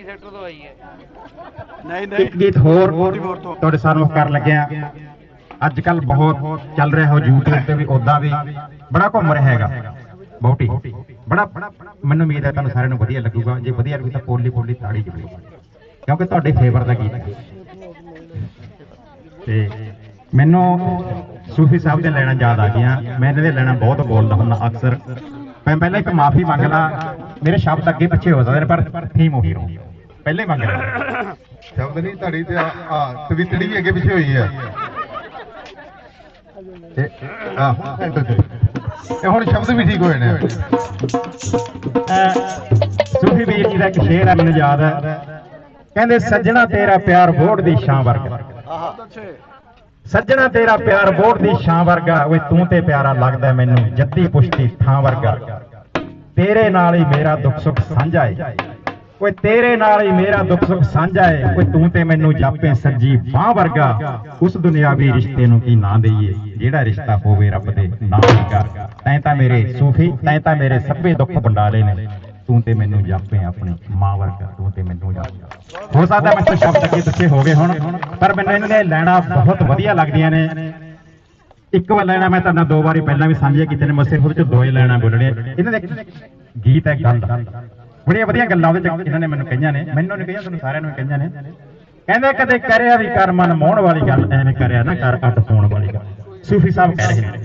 40 sector ਤੋਂ ਆਈ ਹੈ। ਨਹੀਂ ਨਹੀਂ। ਇੱਕ ਹੋਰ ਤੁਹਾਡੇ ਸਾਹਮਣੇ ਕਰਨ ਲੱਗਿਆ। ਅੱਜ ਕੱਲ ਬਹੁਤ ਚੱਲ ਰਿਹਾ ਹੋ YouTube ਤੇ ਵੀ ਉਦਾਂ ਵੀ। ਬੜਾ ਘੁੰਮ ਰਿਹਾ ਹੈਗਾ। ਬਹੁਤੀ। ਬੜਾ ਮੈਨੂੰ ਉਮੀਦ ਹੈ ਤੁਹਾਨੂੰ ਸਾਰਿਆਂ ਨੂੰ ਵਧੀਆ ਲੱਗੂਗਾ। ਜੇ ਵਧੀਆ ਲੱਗੂ ਤਾਂ ਪੋਲੀ ਪੋਲੀ ਤਾੜੀ ਜ਼ਰੂਰ ਕਿਉਂਕਿ ਤੁਹਾਡੇ ਫੇਵਰ ਦਾ ਗੀਤ ਹੈ। ਤੇ ਮੈਨੂੰ ਸੂਫੀ ਸਾਹਿਬ ਦੇ ਲੈਣਾ ਯਾਦ ਆ ਗਿਆ ਮੈਂ ਇਹਨਾਂ ਦੇ ਲੈਣਾ ਬਹੁਤ ਬੋਲਦਾ ਹੁੰਦਾ ਅਕਸਰ। ਮੈਂ ਪਹਿਲਾਂ ਇੱਕ ਮਾਫੀ ਮੰਗ ਲਾ ਮੇਰੇ ਸ਼ਬਦ ਅੱਗੇ ਪਿੱਛੇ ਹੋ ਸਕਦੇ ਨੇ ਪਰ ਥੀਮ ਉਹੀ ਰਹੂ। ਪਹਿਲੇ ਮੰਗ ਲਾ ਸ਼ਬਦ ਨਹੀਂ ਧੜੀ ਤੇ ਆ ਤਵਿਤੜੀ ਵੀ ਅੱਗੇ ਪਿੱਛੇ ਹੋਈ ਹੈ ਤੇ ਆ ਸੈਂਟਰ ਤੇ। ਇਹ ਹੁਣ ਸ਼ਬਦ ਵੀ ਠੀਕ ਹੋਏ ਨੇ ਸੂਫੀ ਵੀਰ ਜੀ ਦਾ ਇੱਕ ਸ਼ੇਰ ਹੈ ਮੈਨੂੰ ਯਾਦ ਹੈ ਕਹਿੰਦੇ ਸੱਜਣਾ ਤੇਰਾ ਪਿਆਰ ਵੋਟ ਦੀ ਛਾਂ ਵਰਗਾ। ਸੱਜਣਾ ਤੇਰਾ ਪਿਆਰ ਵੋਟ ਦੀ ਛਾਂ ਵਰਗਾ। ਓਏ ਤੂੰ ਤੇ ਪਿਆਰਾ ਲੱਗਦਾ ਮੈਨੂੰ। ਜੱਦੀ ਪੁਸ਼ਤੀ ਥਾਂ ਵਰਗਾ। ਤੇਰੇ ਨਾਲ ਹੀ ਮੇਰਾ ਦੁੱਖ ਸੁੱਖ ਸਾਂਝਾ ਏ। ਕੋਈ ਤੇਰੇ ਨਾਲ ਹੀ ਮੇਰਾ ਦੁੱਖ ਸੁੱਖ ਸਾਂਝਾ ਏ। ਕੋਈ ਤੂੰ ਤੇ ਮੈਨੂੰ ਜਾਪੇ ਸੱਜੀ ਬਾਹ ਵਰਗਾ। ਉਸ ਦੁਨਿਆਵੀ ਰਿਸ਼ਤੇ ਨੂੰ ਕੀ ਨਾਂ ਦਈਏ? ਜਿਹੜਾ ਰਿਸ਼ਤਾ ਹੋਵੇ ਰੱਬ ਦੇ ਨਾਮ ਵਰਗਾ ਤੈਂ ਤਾਂ ਮੇਰੇ ਸੂਫੀ, ਤੈਂ ਤਾਂ ਮੇਰੇ ਸੱਭੇ ਦੁੱਖ ਬੰਡਾਲੇ ਨੇ। ਤੂੰ ਤੇ ਮੈਨੂੰ ਜਾਪੇ ਆਪਣੀ ਮਾਂ ਵਰਗਾ। ਤੂੰ ਤੇ ਮੈਨੂੰ ਜਾਪੇ। ਹੋ ਸਕਦਾ ਮੈਂ ਸ਼ਬਦ ਅੱਗੇ ਪਿੱਛੇ ਹੋ ਗਏ ਹੁਣ, ਪਰ ਮੈਨੂੰ ਇਹਨਾਂ ਦੇ ਲੈਣਾ ਬਹੁਤ ਵਧੀਆ ਲੱਗਦੀਆਂ ਨੇ। ਇੱਕ ਵਾਰ ਲੈਣਾ ਮੈਂ ਤੁਹਾਨੂੰ ਦੋ ਵਾਰੀ ਪਹਿਲਾਂ ਵੀ ਸਾਂਝੇ ਕੀਤੇ ਨੇ ਮੈਂ ਸਿਰਫ ਉਹਦੇ ਚ ਦੋ ਹੀ ਲੈਣਾ ਬੋਲਣੇ ਇਹਨਾਂ ਦੇ ਗੀਤ ਹੈ ਗੱਲ ਬੜੀਆਂ ਵਧੀਆ ਗੱਲਾਂ ਉਹਦੇ ਚ ਇਹਨਾਂ ਨੇ ਮੈਨੂੰ ਕਹੀਆਂ ਨੇ, ਮੈਨੂੰ ਨਹੀਂ ਕਹੀਆਂ, ਤੁਹਾਨੂੰ ਸਾਰਿਆਂ ਨੂੰ ਕਹੀਆਂ ਨੇ। ਕਹਿੰਦੇ ਕਦੇ ਕਰਿਆ ਵੀ ਕਰ ਮਨ ਮੋਹਣ ਵਾਲੀ ਗੱਲ ਐਵੇਂ ਕਰਿਆ ਨਾ ਕਰ ਅੱਡ ਹੋਣ ਵਾਲੀ ਗੱਲ। ਸੂਫੀ ਸਾਹਿਬ ਕਹਿ ਰਹੇ ਨੇ।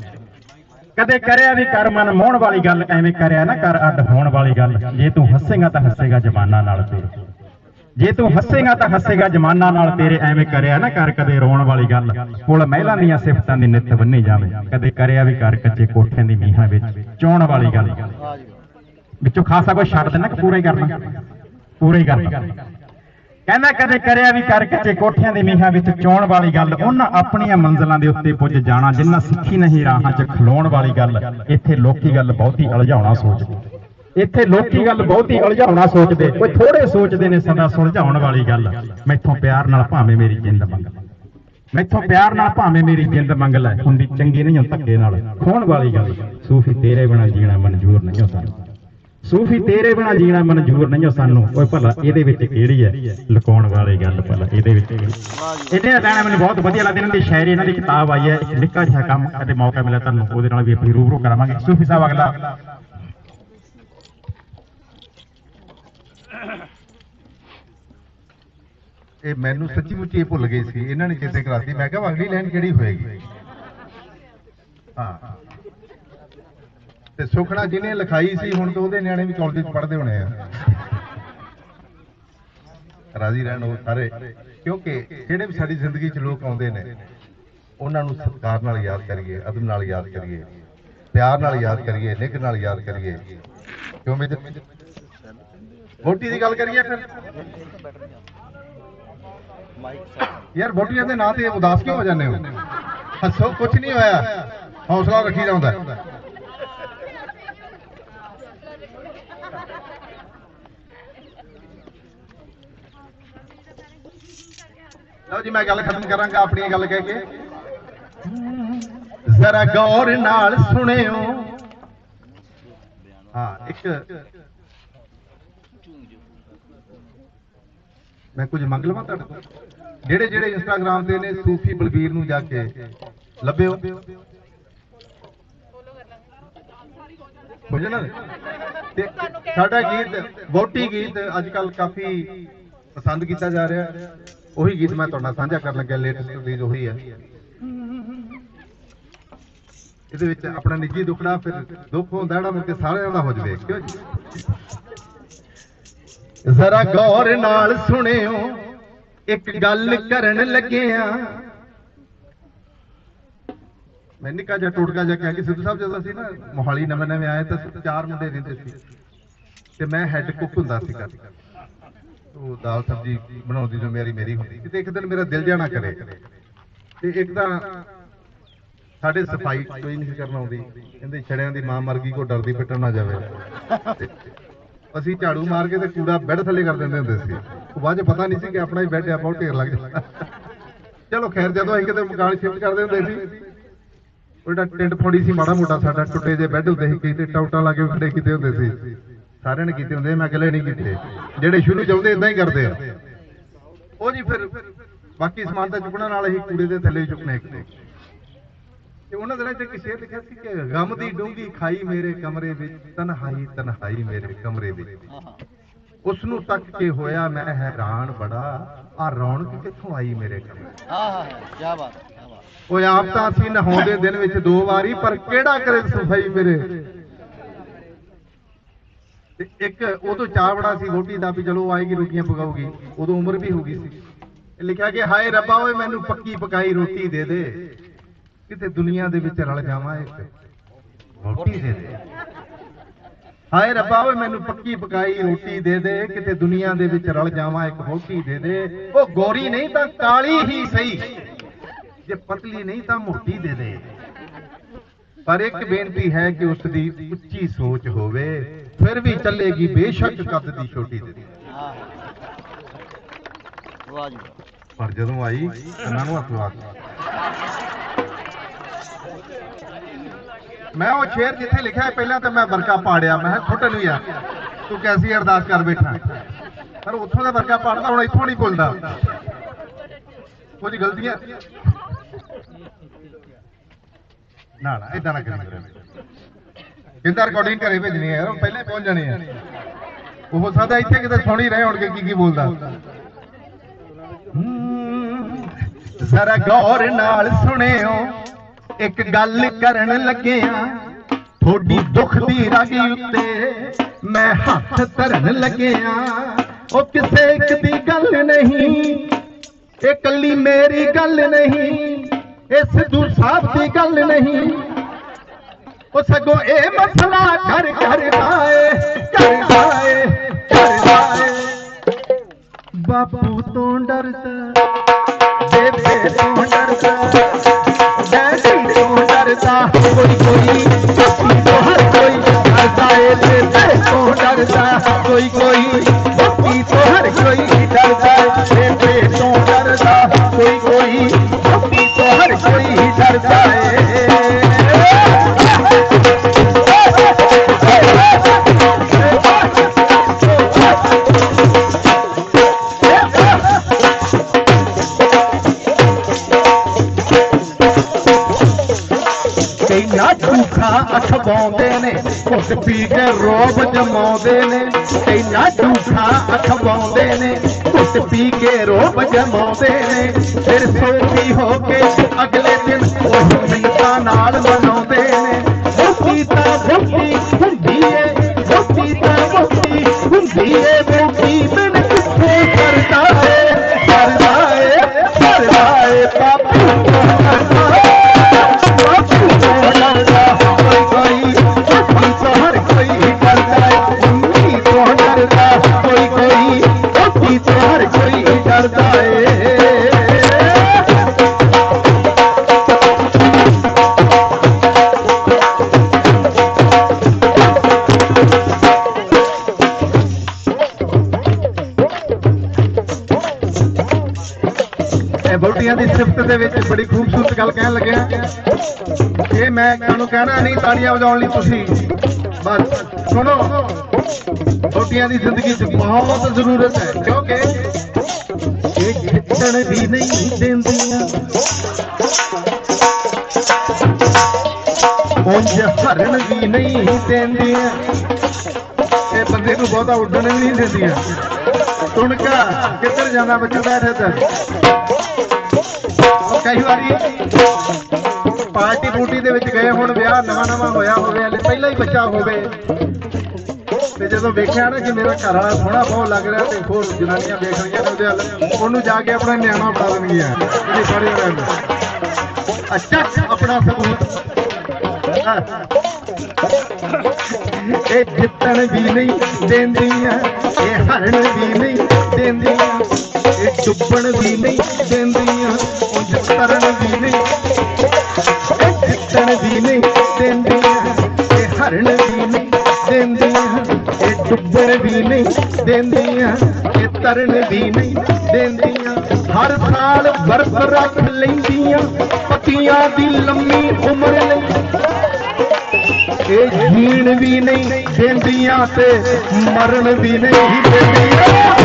ਕਦੇ ਕਰਿਆ ਵੀ ਕਰ ਮਨ ਮੋਹਣ ਵਾਲੀ ਗੱਲ ਐਵੇਂ ਕਰਿਆ ਨਾ ਕਰ ਅੱਡ ਹੋਣ ਵਾਲੀ ਗੱਲ। ਜੇ ਤੂੰ ਹੱਸੇਗਾ ਤਾਂ ਹੱਸੇਗਾ ਜਮਾਨਾ ਨਾਲ ਤੇਰੇ। ਜੇ ਤੂੰ ਹੱਸੇਗਾ ਤਾਂ ਹੱਸੇਗਾ ਜਮਾਨਾ ਨਾਲ ਤੇਰੇ ਐਵੇਂ ਕਰਿਆ ਨਾ ਕਰ ਕਦੇ ਰੋਣ ਵਾਲੀ ਗੱਲ। ਕੋਲ ਮਹਿਲਾਂ ਦੀਆਂ ਸਿਫਤਾਂ ਦੀ ਨਿੱਤ ਬੰਨੀ ਜਾਵੇ। ਕਦੇ ਕਰਿਆ ਵੀ ਕਰ ਕੱਚੇ ਕੋਠਿਆਂ ਦੀ ਮੀਹਾਂ ਵਿੱਚ ਚੋਣ ਵਾਲੀ ਗੱਲ। ਵਿੱਚੋਂ ਖਾਸਾ ਕੋਈ ਛੱਡ ਦੇਣਾ ਕਿ ਪੂਰਾ ਹੀ ਕਰਨਾ। ਪੂਰਾ ਹੀ ਕਰਨਾ। ਕਹਿੰਦਾ, ਕਦੇ ਕਰਿਆ ਵੀ ਕਰ ਕੱਚੇ ਕੋਠਿਆਂ ਦੇ ਮੀਹਾਂ ਵਿੱਚ ਚੋਣ ਵਾਲੀ ਗੱਲ, ਉਹਨਾਂ ਆਪਣੀਆਂ ਮੰਜ਼ਲਾਂ ਦੇ ਉੱਤੇ ਪੁੱਜ ਜਾਣਾ, ਜਿੰਨਾ ਸਿੱਖੀ ਨਹੀਂ ਰਾਹਾਂ 'ਚ ਖਲੋਣ ਵਾਲੀ ਗੱਲ। ਇੱਥੇ ਲੋਕੀ ਗੱਲ ਬਹੁਤੀ ਅਲਝਾਉਣਾ ਸੋਚਦੇ। ਇੱਥੇ ਲੋਕੀ ਗੱਲ ਬਹੁਤੀ ਉਲਝਾਉਣਾ ਸੋਚਦੇ। ਕੋਈ ਥੋੜੇ ਸੋਚਦੇ ਨੇ ਸਦਾ ਸੁਲਝਾਉਣ ਵਾਲੀ ਗੱਲ। ਮੈਥੋਂ ਪਿਆਰ ਨਾਲ ਭਾਵੇਂ ਮੇਰੀ ਜਿੰਦ ਮੰਗ ਲੈ। ਮੈਥੋਂ ਪਿਆਰ ਨਾਲ ਭਾਵੇਂ ਮੇਰੀ ਜਿੰਦ ਮੰਗ ਲੈ। ਹੁੰਦੀ ਚੰਗੀ ਨਹੀਂ ਹੋ ਧੱਕੇ ਨਾਲ। ਖੋਣ ਵਾਲੀ ਗੱਲ। ਸੂਫੀ ਤੇਰੇ ਬਿਨਾ ਜੀਣਾ ਮਨਜ਼ੂਰ ਨਹੀਂ ਹੋ ਸਾਨੂੰ ਸੂਫੀ ਤੇਰੇ ਬਿਨਾ ਜੀਣਾ ਮਨਜ਼ੂਰ ਨਹੀਂ ਸਾਨੂੰ। ਓਏ ਭਲਾ, ਇਹਦੇ ਵਿੱਚ ਕਿਹੜੀ ਹੈ? ਲੁਕਾਉਣ ਵਾਲੀ ਗੱਲ ਭਲਾ, ਇਹਦੇ ਵਿੱਚ ਇਹਦੇ ਲੈਣਾ ਮੈਨੂੰ ਬਹੁਤ ਵਧੀਆ ਲੱਗਦਾ ਇਹਨਾਂ ਦੀ ਸ਼ਾਇਰੀ ਇਹਨਾਂ ਦੀ ਕਿਤਾਬ ਆਈ ਹੈ ਨਿੱਕਾ ਜਿਹਾ ਕੰਮ ਕਦੇ ਮੌਕਾ ਮਿਲਿਆ ਤੁਹਾਨੂੰ, ਉਹਦੇ ਨਾਲ ਵੀ ਆਪਣੀ ਰੂਬਰੂ ਕਰਾਵਾਂਗੇ। ਸੂਫੀ ਸਾਹਿਬ, ਅਗਲਾ। ਇਹ ਮੈਨੂੰ ਸੱਚੀ ਮੁੱਚੀ ਇਹ ਭੁੱਲ ਗਈ ਸੀ, ਇਹਨਾਂ ਨੇ ਚੇਤੇ ਕਰਾਤੀ, ਮੈਂ ਕਿਹਾ ਅਗਲੀ ਲਾਈਨ ਕਿਹੜੀ ਹੋਏਗੀ? ਹਾਂ। ਤੇ ਸੁਖਣਾ ਜਿਹਨੇ ਲਿਖਾਈ ਸੀ, ਹੁਣ ਤਾਂ ਉਹਦੇ ਨਿਆਣੇ ਵੀ ਕਾਲਜ ਚ ਪੜ੍ਹਦੇ ਹੋਣੇ ਆ। ਰਾਜ਼ੀ ਰਹਿਣ ਉਹ ਸਾਰੇ। ਕਿਉਂਕਿ ਜਿਹੜੇ ਵੀ ਸਾਡੀ ਜ਼ਿੰਦਗੀ 'ਚ ਲੋਕ ਆਉਂਦੇ ਨੇ, ਉਹਨਾਂ ਨੂੰ ਸਤਿਕਾਰ ਨਾਲ ਯਾਦ ਕਰੀਏ, ਅਦਬ ਨਾਲ ਯਾਦ ਕਰੀਏ, ਪਿਆਰ ਨਾਲ ਯਾਦ ਕਰੀਏ, ਨਿੱਘ ਨਾਲ ਯਾਦ ਕਰੀਏ। ਕਿਉਂ ਮੇਰੇ ਵੋਟੀ ਦੀ ਗੱਲ ਕਰੀਏ ਫਿਰ। ਯਾਰ ਵੋਟੀਆਂ ਦੇ ਨਾਂ ਤੇ ਉਦਾਸ ਕਿਉਂ ਹੋ ਜਾਂਦੇ ਹੋ? ਹੱਸੋ ਕੁਝ ਨਹੀਂ ਹੋਇਆ। ਹੌਸਲਾ ਰੱਖੀ ਜਾਂਦਾ ਲਓ ਜੀ, ਮੈਂ ਗੱਲ ਖਤਮ ਕਰਾਂਗਾ ਆਪਣੀ ਗੱਲ ਕਹਿ ਕੇ। ਜ਼ਰਾ ਗੌਰ ਨਾਲ ਸੁਣਿਓ। ਹਾਂ, ਇੱਕ ਮੈਂ ਕੁਝ ਮੰਗ ਲਵਾਂ ਤੁਹਾਡੇ ਤੋਂ ਜਿਹੜੇ ਜਿਹੜੇ ਇੰਸਟਾਗ੍ਰam ਤੇ ਨੇ ਸੂਫੀ ਬਲਬੀਰ ਨੂੰ ਜਾ ਕੇ ਲੱਭਿਓ। ਬੁਝਣਾ ਤੇ ਸਾਡਾ ਗੀਤ ਵੋਟੀ ਗੀਤ ਅੱਜ ਕੱਲ ਕਾਫੀ ਪਸੰਦ ਕੀਤਾ ਜਾ ਰਿਹਾ। ਉਹੀ ਗੀਤ ਮੈਂ ਤੁਹਾਡੇ ਨਾਲ ਸਾਂਝਾ ਕਰਨ ਲੱਗਿਆ ਲੇਟੈਸਟ ਰਿਲੀਜ਼ ਉਹੀ ਹੈ ਇਹਦੇ ਵਿੱਚ ਆਪਣਾ ਨਿੱਜੀ ਦੁੱਖੜਾ, ਫਿਰ ਦੁੱਖ ਹੁੰਦਾ ਜਿਹੜਾ ਮੁੜ ਸਾਰਿਆਂ ਦਾ ਹੋ ਜਵੇ। ਕਿਉਂ ਜੀ? ਜ਼ਰਾ ਗੌਰ ਨਾਲ ਸੁਣਿਓ, ਇੱਕ ਗੱਲ ਕਰਨ ਲੱਗਿਆ। ਮੈਂ ਨਿੱਕਾ ਜਿਹਾ ਟੋਟਕਾ ਜਿਹਾ ਕਹਿ ਕੇ ਸਿੱਧੂ ਸਾਹਿਬ ਜਦੋਂ ਅਸੀਂ ਨਾ ਮੋਹਾਲੀ ਨਵੇਂ ਨਵੇਂ ਆਏ ਤਾਂ ਚਾਰ ਮੁੰਡੇ ਰਹਿੰਦੇ ਸੀ। ਤੇ ਮੈਂ ਹੈੱਡ ਕੁੱਕ ਹੁੰਦਾ ਸੀ ਸੀਗਾ। ਉਹ ਦਾਲ ਸਬਜੀ ਬਣਾਉਣ ਦੀ ਮੇਰੀ ਮੇਰੀ ਹੁੰਦੀ। ਸੀ ਤੇ ਇੱਕ ਦਿਨ ਮੇਰਾ ਦਿਲ ਜਾਣਾ ਕਰੇ। ਤੇ ਇੱਕ ਤਾਂ ਸਾਡੇ ਸਫ਼ਾਈ ਕੋਈ ਨਹੀਂ ਕਰਨ ਆਉਂਦੀ। ਕਹਿੰਦੇ ਛੜਿਆਂ ਦੀ ਮਾਂ ਮਰ ਗਈ ਕੋ ਡਰਦੀ ਪਿੱਟਣ ਨਾ ਜਾਵੇ। ਅਸੀਂ ਝਾੜੂ ਮਾਰ ਕੇ ਤੇ ਕੂੜਾ ਬੈੱਡ ਥੱਲੇ ਕਰ ਦਿੰਦੇ ਹੁੰਦੇ ਸੀ। ਉਹ ਬਾਅਦ ਚ ਪਤਾ ਨਹੀਂ ਸੀ ਕਿ ਆਪਣਾ ਹੀ ਬੈੱਡ ਆ ਬਹੁਤ ਢੇਰ ਲੱਗ ਜਾਂਦਾ। ਚਲੋ ਖੈਰ, ਜਦੋਂ ਅਸੀਂ ਕਿਤੇ ਮਕਾਨ ਸ਼ਿਫਟ ਕਰਦੇ ਹੁੰਦੇ ਸੀ ਉਹ ਜਿਹੜਾ ਟਿੰਡ ਫੋੜੀ ਸੀ, ਮਾੜਾ ਮੋਟਾ ਸਾਡਾ ਟੁੱਟੇ ਜੇ ਬੈੱਡ ਹੁੰਦੇ ਸੀ ਕਿਤੇ ਟੌਟਾਂ ਲਾ ਕੇ ਖੜੇ ਕੀਤੇ ਹੁੰਦੇ ਸੀ। ਸਾਰਿਆਂ ਨੇ ਕੀਤੇ ਹੁੰਦੇ ਮੈਂ ਇਕੱਲੇ ਨਹੀਂ ਕੀਤੇ। ਜਿਹੜੇ ਸ਼ੁਰੂ ਚ ਆਉਂਦੇ ਇਦਾਂ ਹੀ ਕਰਦੇ ਆ। ਉਹ ਜੀ ਫਿਰ ਬਾਕੀ ਸਮਾਨ ਤਾਂ ਚੁੱਕਣਾ ਨਾਲ ਹੀ ਕੂੜੇ ਦੇ ਥੱਲੇ ਚੁੱਕਣੇ ਇੱਕ। ਤੋਂ ਉਹਨਾਂ ਦਿਨਾਂ ਚ ਇੱਕ ਸ਼ੇਰ ਲਿਖਿਆ ਸੀ ਕਿ ਗਮ ਦੀ ਡੂੰਗੀ ਖਾਈ ਮੇਰੇ ਕਮਰੇ ਵਿੱਚ ਤਨਹਾਈ ਤਨਹਾਈ ਮੇਰੇ ਕਮਰੇ ਵਿੱਚ। ਉਸ ਨੂੰ ਤੱਕ ਕੇ ਹੋਇਆ ਮੈਂ ਹੈਰਾਨ ਬੜਾ ਆ ਰੌਣਕ ਕਿੱਥੋਂ ਆਈ ਮੇਰੇ ਕਮਰੇ ਹਾਂ ਹਾਂ ਕੀ ਬਾਤ ਕੀ ਬਾਤ। ਉਹ ਆਪ ਤਾਂ ਅਸੀਂ ਨਹਾਉਂਦੇ ਦਿਨ ਵਿੱਚ ਦੋ ਵਾਰੀ ਪਰ ਕਿਹੜਾ ਕਰੇ ਸਫ਼ਾਈ ਮੇਰੇ? ਤੇ ਇੱਕ ਉਦੋਂ ਚਾਹ ਬੜਾ ਸੀ ਰੋਟੀ ਦਾ ਵੀ ਚਲੋ ਆਏਗੀ, ਰੋਟੀਆਂ ਪਕਾਉਗੀ ਉਦੋਂ ਉਮਰ ਵੀ ਹੋ ਗਈ ਸੀ। ਲਿਖਿਆ ਕਿ ਹਾਏ ਰੱਬਾ ਓਏ, ਮੈਨੂੰ ਪੱਕੀ ਪਕਾਈ ਰੋਟੀ ਦੇ ਦੇ। ਕਿਤੇ ਦੁਨੀਆ ਦੇ ਵਿੱਚ ਰਲ ਜਾਵਾਂ ਇੱਕ। ਰੋਟੀ ਦੇ ਦੇ। ਹਾਏ ਰੱਬਾ ਓਏ, ਮੈਨੂੰ ਪੱਕੀ ਪਕਾਈ ਰੋਟੀ ਦੇ ਦੇ। ਕਿਤੇ ਦੁਨੀਆ ਦੇ ਵਿੱਚ ਰਲ ਜਾਵਾਂ, ਇੱਕ ਰੋਟੀ ਦੇ ਦੇ। ਉਹ ਗੋਰੀ ਨਹੀਂ ਤਾਂ ਕਾਲੀ ਹੀ ਸਹੀ। ਜੇ ਪਤਲੀ ਨਹੀਂ ਤਾਂ ਮੋਟੀ ਦੇ ਦੇ। ਪਰ ਇੱਕ ਬੇਨਤੀ ਹੈ ਕਿ ਉਸ ਦੀ ਉੱਚੀ ਸੋਚ ਹੋਵੇ। ਫਿਰ ਵੀ ਚੱਲੇਗੀ ਬੇਸ਼ੱਕ ਕੱਦ ਦੀ ਛੋਟੀ ਹਾਂ ਵਾਹ ਜੀ। ਪਰ ਜਦੋਂ ਆਈ ਉਹਨਾਂ ਨੂੰ ਹੱਥ ਲਾ। ਮੈਂ ਉਹ ਸ਼ੇਰ ਜਿੱਥੇ ਲਿਖਿਆ ਪਹਿਲਾਂ ਤਾਂ ਮੈਂ ਵਰਕਾ ਪਾੜਿਆ। ਮੈਂ ਛੋਟੇ ਨੂੰ ਯਾਰ ਤੂੰ ਕੈਸੀ ਅਰਦਾਸ ਕਰ ਬੈਠਾ ਪਰ ਉੱਥੋਂ ਦਾ ਵਰਕਾ ਪਾੜਦਾ ਹੁਣ ਇੱਥੋਂ ਨਹੀਂ ਭੁੱਲਦਾ। ਕੁਝ ਗਲਤੀਆਂ। ਨਾ ਨਾ ਇਦਾਂ ਨਾ ਕਰੀ ਕਿੰਦਾ ਰਿਕਾਰਡਿੰਗ ਘਰੇ ਭੇਜਣੀ ਹੈ ਯਾਰ ਉਹ ਪਹਿਲਾਂ ਹੀ ਪਹੁੰਚ ਜਾਣੀ ਹੈ। ਉਹ ਹੋ ਸਕਦਾ ਇੱਥੇ ਕਿਤੇ ਸੁਣੀ ਰਹੇ ਹੋਣਗੇ ਕੀ ਕੀ ਬੋਲਦਾ ਜ਼ਰਾ ਗੌਰ ਨਾਲ ਸੁਣਿਓ, ਇੱਕ ਗੱਲ ਕਰਨ ਲੱਗਿਆ, ਥੋੜੀ ਦੁੱਖ ਦੀ ਰਾਗੀ ਉੱਤੇ ਮੈਂ ਹੱਥ ਧਰਨ ਲੱਗਿਆ। ਉਹ ਕਿਸੇ ਇੱਕ ਦੀ ਗੱਲ ਨਹੀਂ, ਇਹ ਕੱਲੀ ਮੇਰੀ ਗੱਲ ਨਹੀਂ ਇਹ ਸਿੱਧੂ ਸਾਹਿਬ ਦੀ ਗੱਲ ਨਹੀਂ। ਉਹ ਸਗੋਂ ਇਹ ਮਸਲਾ ਘਰ ਘਰ ਦਾ ਏ ਕਰਦਾ ਏ ਕਰਦਾ ਏ ਬਾਪੂ ਤੋਂ ਡਰਦਾ ਬੇਬੇ ਤੋਂ ਡਰਦਾ ਡੈਡੀ ਤੋਂ ਡਰਦਾ ਕੋਈ ਕੋਈ ਬਾਪੂ ਤੋਂ ਹਰ ਕੋਈ ਡਰਦਾ ਏ ਬੇਬੇ ਤੋਂ ਡਰਦਾ ਕੋਈ ਅਖਵਾਉਂਦੇ ਨੇ ਘੁੱਟ ਪੀ ਕੇ ਰੋਬ ਜਮਾਉਂਦੇ ਨੇ ਕਈ ਨਾ ਝੂਠਾ ਅਖਵਾਉਂਦੇ ਨੇ ਕੁਛ ਪੀ ਕੇ ਰੋਬ ਜਮਾਉਂਦੇ ਨੇ, ਫਿਰ ਸੋਚੀ ਹੋ ਕੇ ਅਗਲੇ ਦਿਨ ਉਹ ਮਿੰਟਾਂ ਨਾਲ ਮਨਾਉਂਦੇ ਨੇ ਮੁੱਕੀ ਤਾਂ ਦੇ ਵਿੱਚ ਬੜੀ ਖੂਬਸੂਰਤ ਗੱਲ ਕਹਿਣ ਲੱਗਿਆ ਇਹ ਮੈਂ ਤੁਹਾਨੂੰ ਕਹਿਣਾ ਨਹੀਂ, ਤਾੜੀਆਂ ਵਜਾਉਣ ਲਈ ਤੁਸੀਂ। ਬਸ, ਸੁਣੋ। ਬੋਟੀਆਂ ਦੀ ਜ਼ਿੰਦਗੀ 'ਚ ਬਹੁਤ ਜ਼ਰੂਰਤ ਹੈ, ਕਿਉਂਕਿ ਇਹ ਖਿੱਚਣ ਵੀ ਨਹੀਂ ਦਿੰਦੀਆਂ। ਉਂਝ ਹਰਨ ਵੀ ਨਹੀਂ ਦਿੰਦੀਆਂ। ਇਹ ਬੰਦੇ ਨੂੰ ਬਹੁਤਾ ਉੱਡਣ ਵੀ ਨਹੀਂ ਦਿੰਦੀਆਂ। ਤੁਣਕਾ ਕਿੱਧਰ ਜਾਂਦਾ ਬੱਚਾ ਬੈਠੇ ਤੇ ਕਈ ਵਾਰੀ। ਪਾਰਟੀ ਪੂਟੀ ਦੇ ਵਿੱਚ ਗਏ ਹੁਣ ਵਿਆਹ ਨਵਾਂ ਨਵਾਂ ਹੋਇਆ ਹੋਵੇ, ਹਲੇ ਪਹਿਲਾਂ ਹੀ ਬੱਚਾ ਹੋਵੇ। ਤੇ ਜਦੋਂ ਵੇਖਿਆ ਨਾ ਕਿ ਮੇਰਾ ਘਰ ਵਾਲਾ ਸੋਹਣਾ ਬਹੁਤ ਲੱਗ ਰਿਹਾ ਤੇ ਹੋਰ ਜਨਾਨੀਆਂ ਵੇਖ ਰਹੀਆਂ ਨੇ ਉਹਦੇ ਵੱਲ ਉਹਨੂੰ ਜਾ ਕੇ ਆਪਣਾ ਨਿਆਣਾ ਬਣਾ ਦੇਣਗੀਆਂ, ਜਿਹੜੀ ਸੋਹਣੀ ਰਹਿੰਦਾ ਅੱਛਾ, ਆਪਣਾ ਸਬੂਤ। ਇਹ ਜਿੱਤਣ ਵੀ ਨਹੀਂ ਦਿੰਦੀਆਂ, ਇਹ ਹਰਨ ਵੀ ਨਹੀਂ ਦਿੰਦੀਆਂ, ਇਹ ਡੁੱਬਣ ਵੀ ਨਹੀਂ ਦਿੰਦੀਆਂ। ਉਂਝ ਤਰਨ ਨਹੀਂ। ਇਹ ਜਿੱਤਣ ਵੀ ਨਹੀਂ ਦਿੰਦੀਆਂ ਇਹ ਹਰਨ ਵੀ ਨਹੀਂ ਦਿੰਦੀਆਂ ਇਹ ਡੁੱਬਣ ਵੀ ਨਹੀਂ ਦਿੰਦੀਆਂ ਇਹ ਤਰਨ ਵੀ ਨਹੀਂ ਦਿੰਦੀਆਂ। ਹਰ ਸਾਲ ਬਰਫ਼ ਰੱਖ ਲੈਂਦੀਆਂ, ਪੱਤੀਆਂ ਦੀ ਲੰਮੀ ਉਮਰ ਲਈ। ਇਹ ਜੀਣ ਵੀ ਨਹੀਂ ਦਿੰਦੀਆਂ ਤੇ ਮਰਨ ਵੀ ਨਹੀਂ ਦਿੰਦੀਆਂ।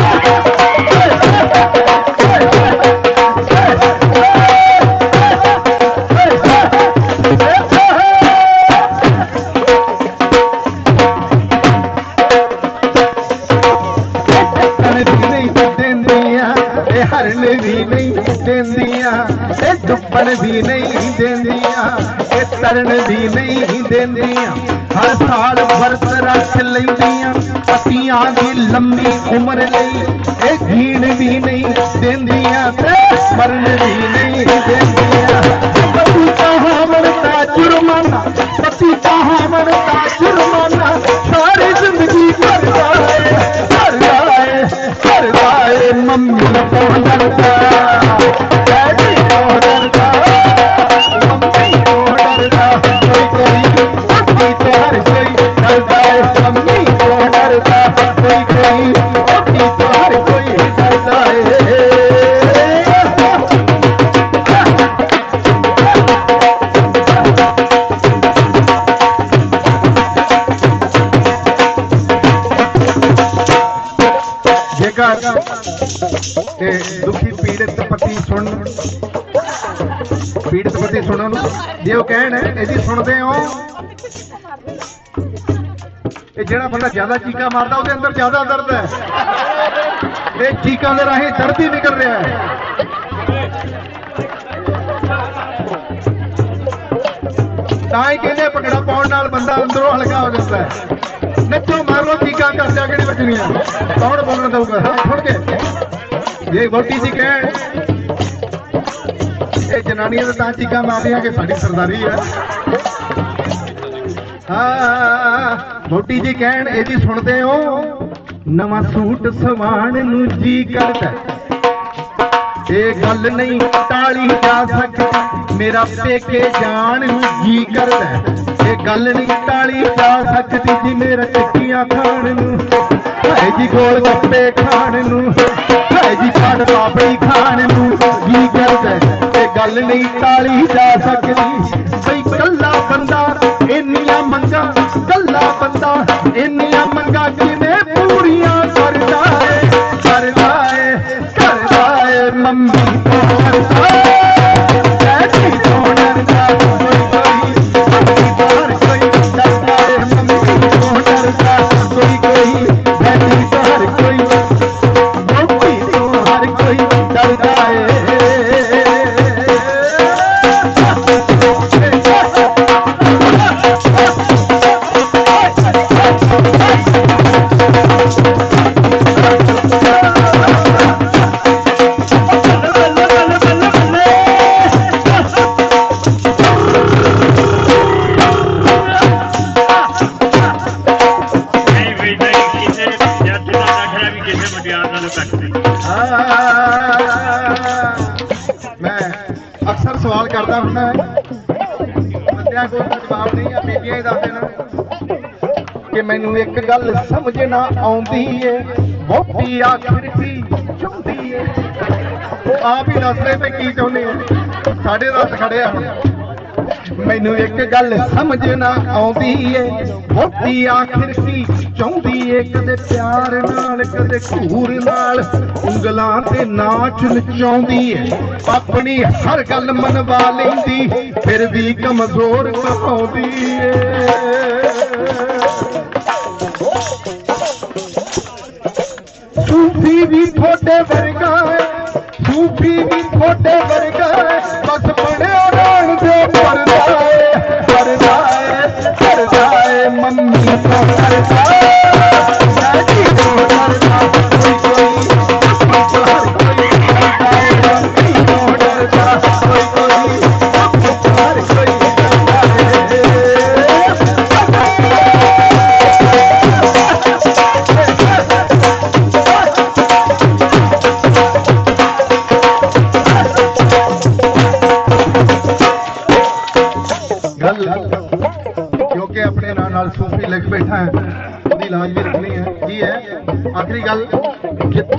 ਪੀੜਤ ਨੂੰ। ਜੇ ਉਹ ਕਹਿਣ ਇਹਦੀ ਸੁਣਦੇ ਹੋ। ਇਹ ਜਿਹੜਾ ਬੰਦਾ ਜ਼ਿਆਦਾ ਚੀਕਾ ਮਾਰਦਾ, ਉਹਦੇ ਅੰਦਰ ਜ਼ਿਆਦਾ ਦਰਦ ਹੈ। ਇਹ ਚੀਕਾਂ ਦੇ ਰਾਹੀਂ ਦਰਦ ਹੀ ਨਿਕਲ ਰਿਹਾ ਹੈ। ਤਾਂ ਹੀ ਕਹਿੰਦੇ ਭੰਗੜਾ ਪਾਉਣ ਨਾਲ ਬੰਦਾ ਅੰਦਰੋਂ ਹਲਕਾ ਹੋ ਜਾਂਦਾ ਹੈ। ਨੱਚੋ, ਮਾਰ ਲੋ ਚੀਕਾਂ ਕਰ ਜਾ ਕੇ ਨਹੀਂ ਵੱਜਣੀਆਂ। ਕੌਣ ਬੋਲਣ ਦਊਗਾ? ਹਾਂ ਸੁਣ ਕੇ। ਇਹ ਵੋਟੀ ਸੀ ਕਹਿਣ ਇਹ ਜਨਾਨੀਆਂ ਤਾਂ ਤਾਂ ਚੀਕਾਂ ਮਾਰਦੀਆਂ ਕਿ ਸਾਡੀ ਸਰਦਾਰੀ ਹੈ। ਹਾਂ ਵੋਟੀ ਜੀ ਕਹਿਣ ਇਹਦੀ ਸੁਣਦੇ ਹੋ? ਨਵਾਂ ਸੂਟ ਸਵਾਣ ਨੂੰ ਜੀ ਕਰਦਾ ਇਹ ਗੱਲ ਨਹੀਂ ਟਾਲੀ ਜਾ ਸਕਦੀ, ਮੇਰਾ ਪੇਕੇ ਜਾਣ ਨੂੰ ਜੀ ਕਰਦਾ ਇਹ ਗੱਲ ਨਹੀਂ ਟਾਲੀ ਜਾ ਸਕਦੀ ਜੀ, ਮੇਰਾ ਟਿੱਕੀਆਂ ਖਾਣ ਨੂੰ। ਹਾਏ ਜੀ ਗੋਲ ਗੱਪੇ ਖਾਣ ਨੂੰ। ਹਾਏ ਜੀ ਛੱਡ ਪਾਪੜੀ ਖਾਣ ਨੂੰ ਜੀ ਕਰਦਾ ਗੱਲ ਨਹੀਂ ਟਾਲੀ ਜਾ ਸਕਦੀ। ਬਈ ਕੱਲਾ ਬੰਦਾ ਇੰਨੀਆਂ ਮੰਗਾਂ, ਕੱਲਾ ਬੰਦਾ ਇੰਨੀਆਂ ਮੰਗਾਂ ਕਿਵੇਂ ਪੂਰੀਆਂ ਕਰਦਾ ਏ? ਮੁਟਿਆਰ ਮੈਂ ਅਕਸਰ ਸਵਾਲ ਕਰਦਾ ਹੁੰਦਾ ਬੰਦਿਆਂ ਕੋਲ ਜਵਾਬ ਨਹੀਂ ਆ, ਬੀਬੀਆਂ ਹੀ ਦੱਸ ਦੇਣ। ਕਿ ਮੈਨੂੰ ਇੱਕ ਗੱਲ ਸਮਝ ਨਾ ਆਉਂਦੀ ਏ ਵੋਟੀ ਆਖਿਰ ਕੀ ਚਾਹੁੰਦੀ ਏ। ਉਹ ਆਪ ਹੀ ਦੱਸਦੇ ਤੇ ਕੀ ਚਾਹੁੰਦੇ ਆ ਸਾਡੇ ਦੱਸ ਖੜੇ ਆ ਮੈਨੂੰ ਇੱਕ ਗੱਲ ਸਮਝ ਨਾ ਆਉਂਦੀ ਏ ਵੋਟੀ ਆਖਿਰ ਕੀ ਚਾਹੁੰਦੀ ਏ ਕਦੇ ਪਿਆਰ ਨਾਲ, ਕਦੇ ਘੂਰ ਨਾਲ। ਉਂਗਲਾਂ ਤੇ ਨਾਚ ਨਚਾਉਂਦੀ ਏ। ਆਪਣੀ ਹਰ ਗੱਲ ਮਨਵਾ ਲੈਂਦੀ, ਫਿਰ ਵੀ ਕਮਜ਼ੋਰ ਕਹਾਉਂਦੀ ਏ। ਸੂਫੀ ਵੀ ਥੋੜੇ ਵਰਗਾ ਸੂਫੀ ਵੀ ਥੋੜੇ ਵਰਗਾ ਬਸ ਬਣਿਆ ਰਹਿਣ ਦੇ ਪਰਦਾ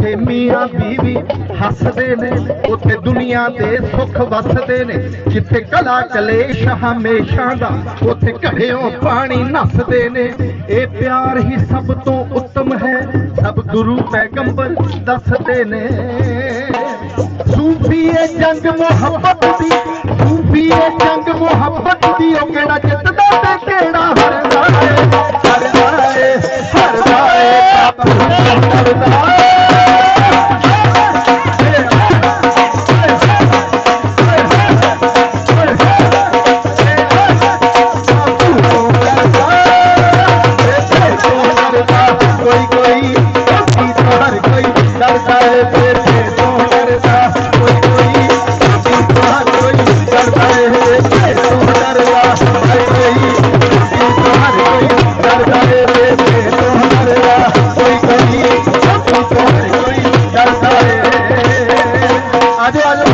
ਮੀਂਹ ਮੀਆਂ ਬੀਵੀ ਹੱਸਦੇ ਨੇ, ਉੱਥੇ ਦੁਨੀਆ ਦੇ ਸੁੱਖ ਵਸਦੇ ਨੇ। ਜਿੱਥੇ ਕਲਾ ਕਲੇਸ਼ ਹਮੇਸ਼ਾ ਦਾ, ਉੱਥੇ ਘੜਿਓਂ ਪਾਣੀ ਨੱਸਦੇ ਨੇ। ਇਹ ਪਿਆਰ ਹੀ ਸਭ ਤੋਂ ਉੱਤਮ ਹੈ, ਸਭ ਗੁਰੂ ਪੈਗੰਬਰ ਦੱਸਦੇ ਨੇ। ਸੂਫੀਏ ਜੰਗ ਮੁਹੱਬਤ ਦੀ ਸੂਫੀਏ ਜੰਗ ਮੁਹੱਬਤ ਦੀ, ਉਹ ਕਿਹੜਾ ਜਿੱਤਦਾ ਤੇ ਕਿਹੜਾ ਹਾਰਦਾ ਏ? ਹਾਰਦਾ ਏ ਹਾਰਦਾ ਏ ਬਾਪੂ ਹਾਰਦਾ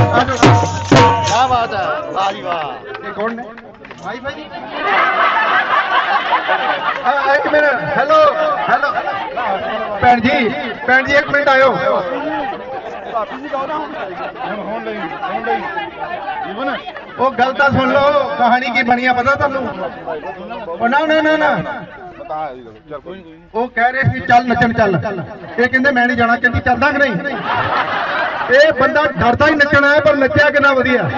क्या बात है वाह जी वाह ਇਹ ਕੌਣ ਨੇ ਭਾਈ ਭਾਈ ਆ ਇੱਕ ਮਿੰਟ ਹੈਲੋ ਹੈਲੋ ਭੈਣ ਜੀ ਭੈਣ ਜੀ ਇੱਕ ਮਿੰਟ ਆਇਓ ਉਹ ਗੱਲ ਤਾਂ ਸੁਣ ਲਓ ਕਹਾਣੀ ਕੀ ਬਣੀ ਆ ਪਤਾ ਤੁਹਾਨੂੰ ਉਹ ਨਾ ਨਾ ਨਾ ਨਾ ਉਹ ਕਹਿ ਰਹੇ ਸੀ ਚੱਲ ਨੱਚਣ ਚੱਲ। ਇਹ ਕਹਿੰਦੇ ਮੈਂ ਨਹੀਂ ਜਾਣਾ ਕਹਿੰਦੀ ਚੱਲਦਾ ਕਿ ਨਹੀਂ? ਇਹ ਬੰਦਾ ਡਰਦਾ ਹੀ ਨੱਚਣਾ ਹੈ ਪਰ ਨੱਚਿਆ ਕਿੰਨਾ ਵਧੀਆ।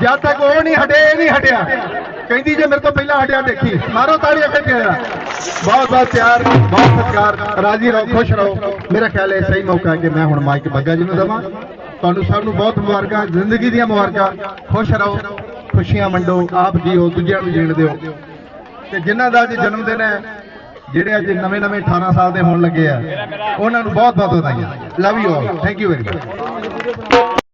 ਜਦ ਤੱਕ ਉਹ ਨਹੀਂ ਹਟੇ ਇਹ ਨਹੀਂ ਹਟਿਆ। ਕਹਿੰਦੀ ਜੇ ਮੇਰੇ ਤੋਂ ਪਹਿਲਾਂ ਹਟਿਆ ਦੇਖੀ। ਮਾਰੋ ਤਾੜੀ ਅੱਗੇ ਪਿਆ ਬਹੁਤ ਬਹੁਤ ਪਿਆਰ ਬਹੁਤ ਸਤਿਕਾਰ। ਰਾਜੀ ਰਹੋ ਖੁਸ਼ ਰਹੋ। ਮੇਰਾ ਖਿਆਲ ਹੈ ਸਹੀ ਮੌਕਾ ਹੈ ਕਿ ਮੈਂ ਹੁਣ ਮਾਈਕ ਬੱਗਾ ਜੀ ਨੂੰ ਦੇਵਾਂ। ਤੁਹਾਨੂੰ ਸਭ ਨੂੰ ਬਹੁਤ ਮੁਬਾਰਕਾਂ ਜ਼ਿੰਦਗੀ ਦੀਆਂ ਮੁਬਾਰਕਾਂ। ਖੁਸ਼ ਰਹੋ ਖੁਸ਼ੀਆਂ ਵੰਡੋ ਆਪ ਜੀਓ ਦੂਜਿਆਂ ਨੂੰ ਜੀਣ ਦਿਓ। ਤੇ ਜਿਨ੍ਹਾਂ ਦਾ ਅੱਜ ਜਨਮ ਦਿਨ ਹੈ, ਜਿਹੜੇ ਅੱਜ ਨਵੇਂ ਨਵੇਂ 18 ਸਾਲ ਦੇ ਹੋਣ ਲੱਗੇ ਆ, ਉਹਨਾਂ ਨੂੰ ਬਹੁਤ ਬਹੁਤ ਵਧਾਈਆਂ। Love you all thank you very much